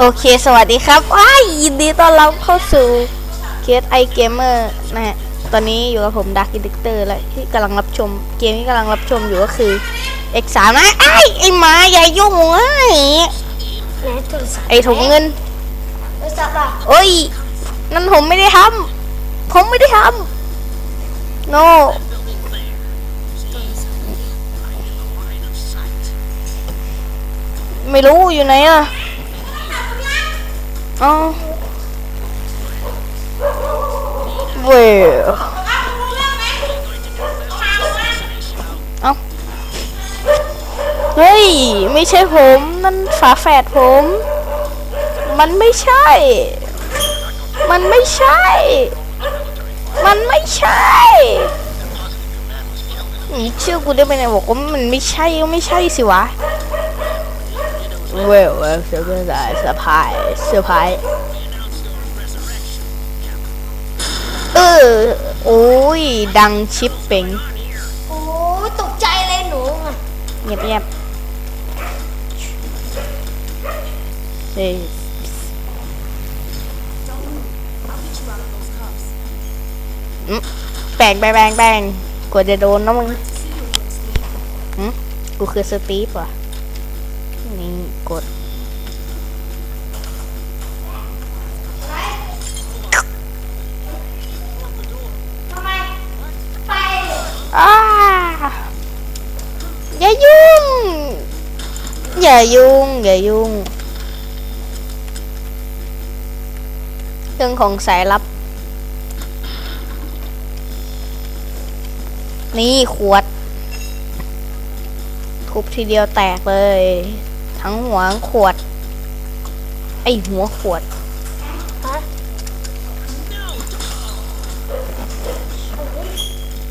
โอเค สวัสดีครับว้ายยินดีต้อนรับเข้าสู่เคสไอเกมเมอร์นะฮะ ตอนนี้อยู่กับผมดักอินดิกเตอร์และที่กำลังรับชม เกมที่กำลังรับชมอยู่ก็คือ X3 นะไอ้ไอ้หมาอย่ายุ่งเอ้ยไหนโทรศัพท์ไอ้ถุงเงินโทรศัพท์อะโอ้ย นั่นผมไม่ได้ทำผมไม่ได้ทำ no ไม่รู้อยู่ไหนอะ อ๋อเว้ยเอ้าเฮ้ย ไม่ใช่ผม นั่นฝาแฝดผม มันไม่ใช่ มันไม่ใช่ มันไม่ใช่อืมเชื่อกูได้ไหมเนี่ยบอกว่ามันไม่ใช่ก็ไม่ใช่สิวะ เว้ยเว้ยเซอร์ไพรส์เซอร์ไพรส์เซอพรส์เออโอ้ย ดังชิปเป่งโอ้ยตกใจเลยหนูอะเงียบเงียบเฮ้ยอืมแปลงแปลงแปลงกว่าจะโดนนะมึงอืมกูคือสตีฟว่ะ นี่กดไปอ้าอย่ายุ่ง อย่ายุ่ง อย่ายุ่ง เรื่องของสายลับ นี่ขวดทุบทีเดียวแตกเลย ทั้งหัวทั้งขวด ไอหัวขวดฮะ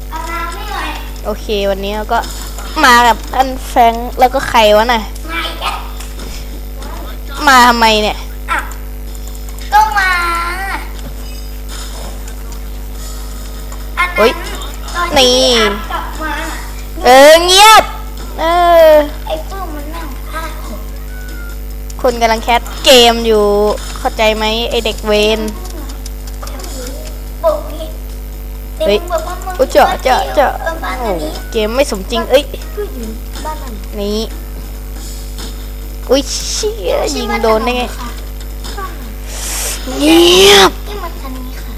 เอาน้ำให้หน่อยโอเควันนี้เราก็มากับท่านแฟรงค์แล้วก็ใครวะน่ะ มาอีกแล้วมาทำไมเนี่ยอะก็มาอันเฮ้นั้นยตอนนี่ที่อัพกลับมาเออเงียบ เออ คุณกำลังแคสเกมอยู่ เข้าใจไหมไอเด็กเวนบอกนี่เฮ้ยด็กบอกว่ามึงโอ้เจาะเจาะเจาะออบ้านโอ้อันนี้เกมไม่สมจริง เอ้ยก็อยู่บ้านนั้นนี่อุ้ยเชี่ยยิงโดนได้ไงเงียบนี่มันคันนี้ค่ะ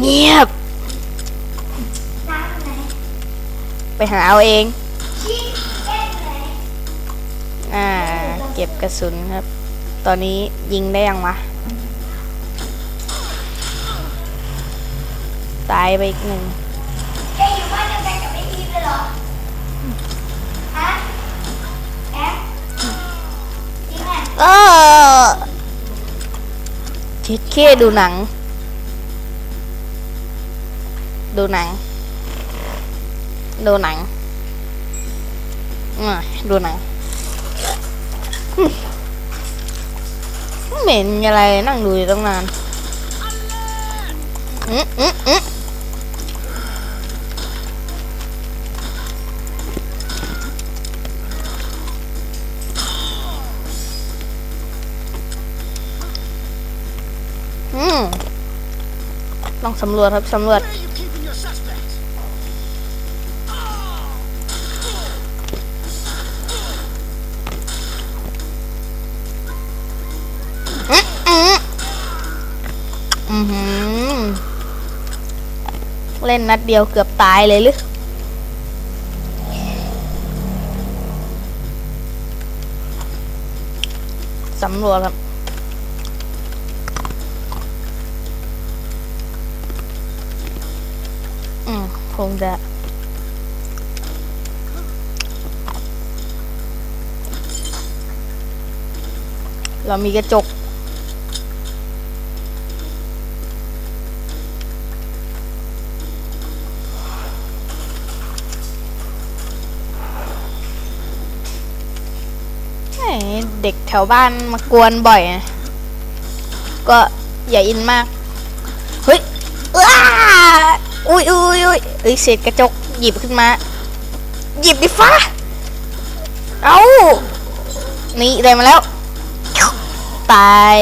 เงียบน้ำไหนไปหาเอาเองชี้เอ็นไหนอ่า เก็บกระสุนครับ ตอนนี้ยิงได้ยังวะตายไปอีกหนึ่งแกอยู่บ้านเดียวกันกับไอ้ทีมเลยเหรอ ฮะแอบจริงอะเออชิดเคดูหนัง ดูหนัง ดูหนังอะดูหนังอืม เหม็นอะไรนั่งดูอยู่ตั้งนานอืมอืมอืมอืมลองสำรวจครับสำรวจ เล่นนัดเดียวเกือบตายเลยหรือสำรวจครับอืมคงจะเรามีกระจก แหมเด็กแถวบ้านมากวนบ่อยนะก็อย่าอินมาก เฮ้ยอ้าอุ้ยอุ้ยอุ้ยเอ้ยเศษกระจกหยิบขึ้นมา หยิบดิฟ้า เอานี่ได้มาแล้ว ตาย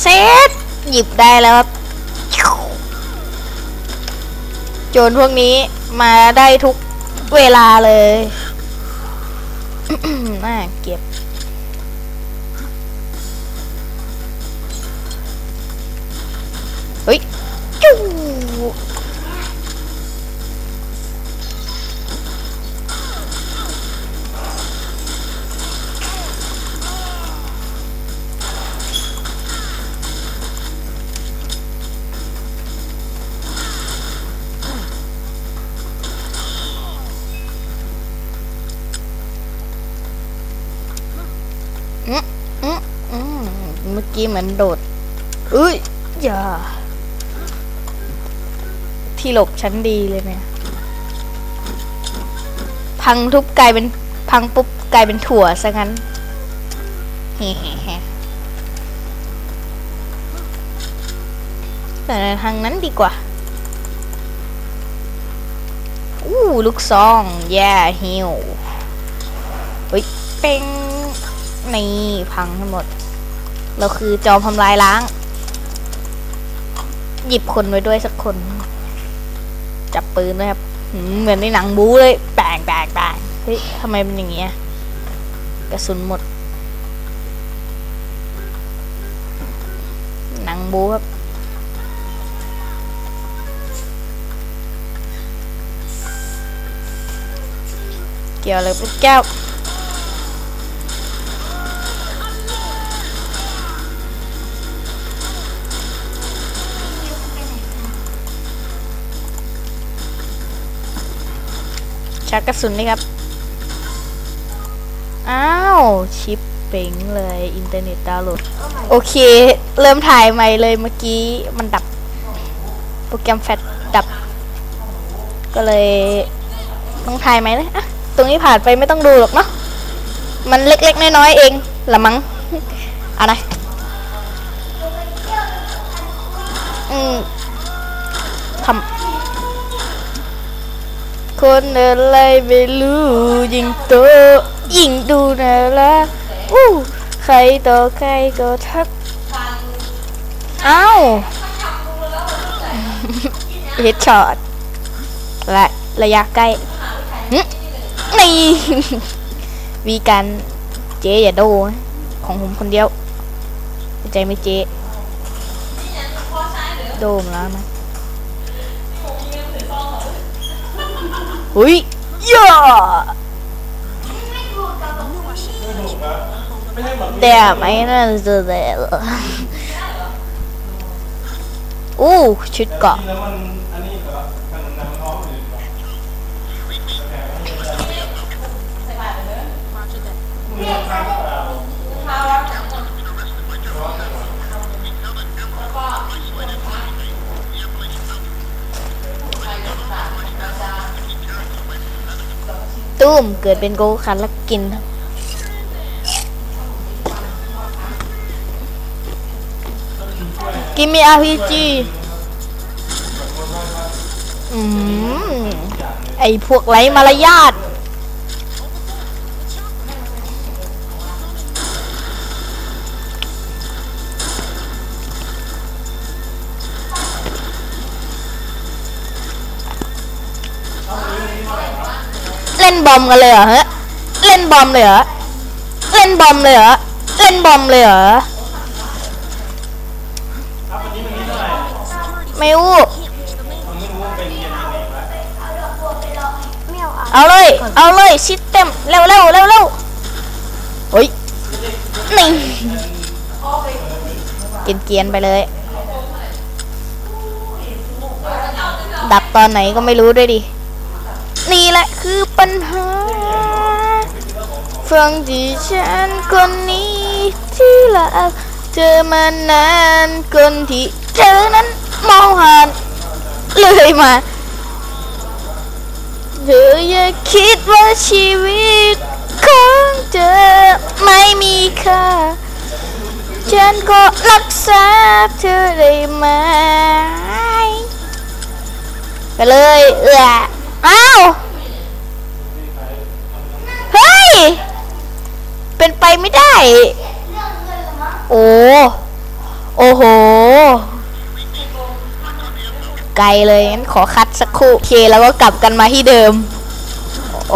เซตหยิบได้แล้ว จรพวกนี้มาได้ทุกเวลาเลยน่าเก็บ กี้เหมือนโดดอุ้ยอย่า ที่หลบชั้นดีเลยเนี่ย พังทุบกลายเป็นพังปุ๊บกลายเป็นถั่วซะงั้นเฮ้เฮ้แต่ในทางนั้นดีกว่า อู้ลูกซอง แย่ฮิวเฮ้ย เป้งนี่พังทั้งหมด เราคือจอมทำลายล้าง หยิบคนไว้ด้วยสักคน จับปืนด้วยครับเหมือนในหนังบู๊เลยแปงแปงแปงเฮ้ยทำไมเป็นอย่างเงี้ยกระสุนหมด หนังบู๊ครับเกี่ยวอะไรปุ๊บแก้ว ชักกระสุนเลยครับ อ้าว ชิปเป๋งเลยอินเทอร์เน็ตดาวน์โหลด โอเค เริ่มถ่ายใหม่เลยเมื่อกี้มันดับ โปรแกรมแฟลชดับ ก็เลยต้องถ่ายใหม่เลยอะตรงนี้ผ่านไปไม่ต้องดูหรอกเนาะ มันเล็กๆ น้อยๆ เองละมั้งเอานะอืมทำ คนอะไรไม่รู้ ยิงโตยิงดูน่ารักอู้ใครต่อใครก็ทักอ้าวเฮดช็อตและระยะใกล้นี่วีการเจ๊อย่าโดของผมคนเดียว ใจไหมเจ๊ โดมแล้วนะหุยย่าแต่ไม่น่าจะได้หรออู้ชุดเกาะ ตุ้มเกิดเป็นโกคันแล้วกิน กินมี RPG อืมไอพวกไรมารยาท บอมกันเลยเหรอฮะ เล่นบอมเลยเหรอ เล่นบอมเลยเหรอ เล่นบอมเลยเหรอไม่รู้เอาเลย เอาเลยซิสเต็มเร็วเร็วเร็วเร็วเฮ้ยนี่เกียนเกียนไปเลย ดับตอนไหนก็ไม่รู้ด้วยดิ นี่แหละคือปัญหา ฟังที่ฉันคนนี้ที่ละเจอมานานคนที่เธอนั้นมองผ่านเลยมาเธออย่าคิดว่าชีวิตของเธอไม่มีค่า ฉันก็รักษาเธอได้ไหมไปเลยเออ้าว เฮ้ย เป็นไปไม่ได้ โอ้ โอ้โห ไกลเลย งั้นขอคัดสักคู่ โอเค แล้วก็กลับกันมาที่เดิม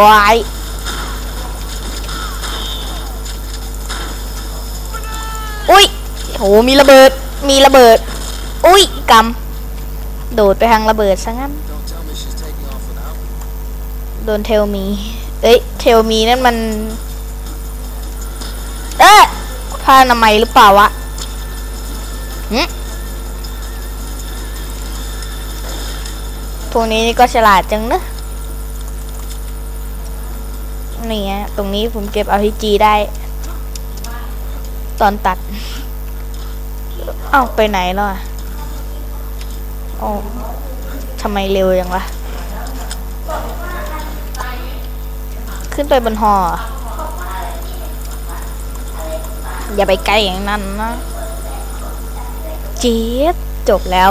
วายอุ้ยโห มีระเบิด มีระเบิด อุ้ยกำโดดไปทางระเบิดซะงั้น โดนเทลมี เอ้ย เทลมีนั่นมัน เอ๊ะผ้าอนามัยหรือเปล่าวะหึพวกนี้นี่ก็ฉลาดจังนะนี่ฮะตรงนี้ผมเก็บ RPG ได้ ตอนตัด เอ้าไปไหนแล้วอะโอ้ทำไมเร็วจังวะ ขึ้นไปบนหอ อย่าไปใกล้อย่างนั้นนะเจี๊ดจบแล้ว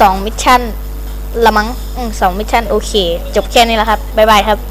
สองมิชชั่นละมั้งสองมิชชั่นโอเค จบแค่นี้แล้วครับ บ๊ายบายครับ